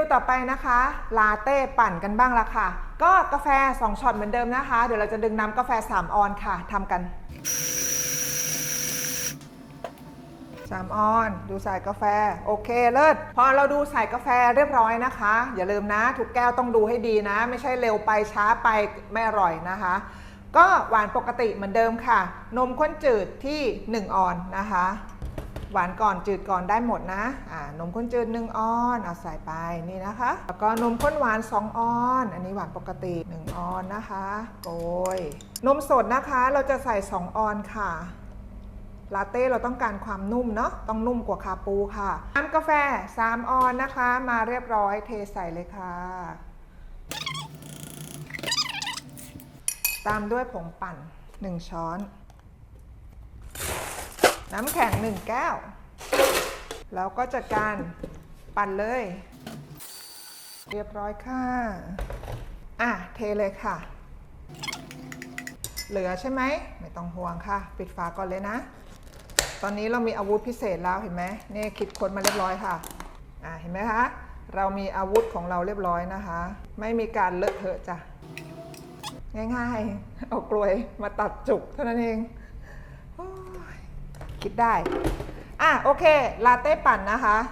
นูต่อไปนะคะ ลาเต้ปั่นกันบ้างละค่ะ ก็กาแฟ 2ช็อตเหมือนเดิมนะคะ เดี๋ยวเราจะดึงน้ำกาแฟ 3 ออนค่ะทำกัน 3 ออน ดูสายกาแฟ โอเคเลิศพอเราดูสายกาแฟเรียบร้อยนะคะ อย่าลืมนะ ทุกแก้วต้องดูให้ดีนะ ไม่ใช่เร็วไปช้าไปไม่อร่อยนะคะ ก็หวานปกติเหมือนเดิมค่ะ นมข้นจืดที่ 1 ออนนะคะ หวานก่อนจืดก่อนได้หมดนะอ่านมข้นจืด1ออนเอาใส่ไปนี่นะคะ แล้วก็นมข้นหวาน 2 ออน อันนี้หวานปกติ 1 ออนนะคะโกยนมสดนะคะเราจะใส่ 2 ออนค่ะลาเต้เราต้องการความนุ่มเนาะต้องนุ่มกว่าคาปูค่ะน้ำกาแฟ 3 ออนนะคะ มาเรียบร้อยเทใส่เลยค่ะ ตามด้วยผงปั่น 1 ช้อน น้ำแข็ง1แก้ว แล้วก็จัดการปั่นเลย เรียบร้อยค่ะ อะ เทเลยค่ะ เหลือใช่ไหม ไม่ต้องห่วงค่ะ ปิดฝาก่อนเลยนะ ตอนนี้เรามีอาวุธพิเศษแล้วเห็นไหมนี่คิดค้นมาเรียบร้อยค่ะ อ่าเห็นไหมคะ เรามีอาวุธของเราเรียบร้อยนะคะ ไม่มีการเลอะเทอะจ้ะง่ายๆ เอากลวยมาตัดจุกเท่านั้นเอง คิดได้ อะโอเค ลาเต้ปั่นนะคะ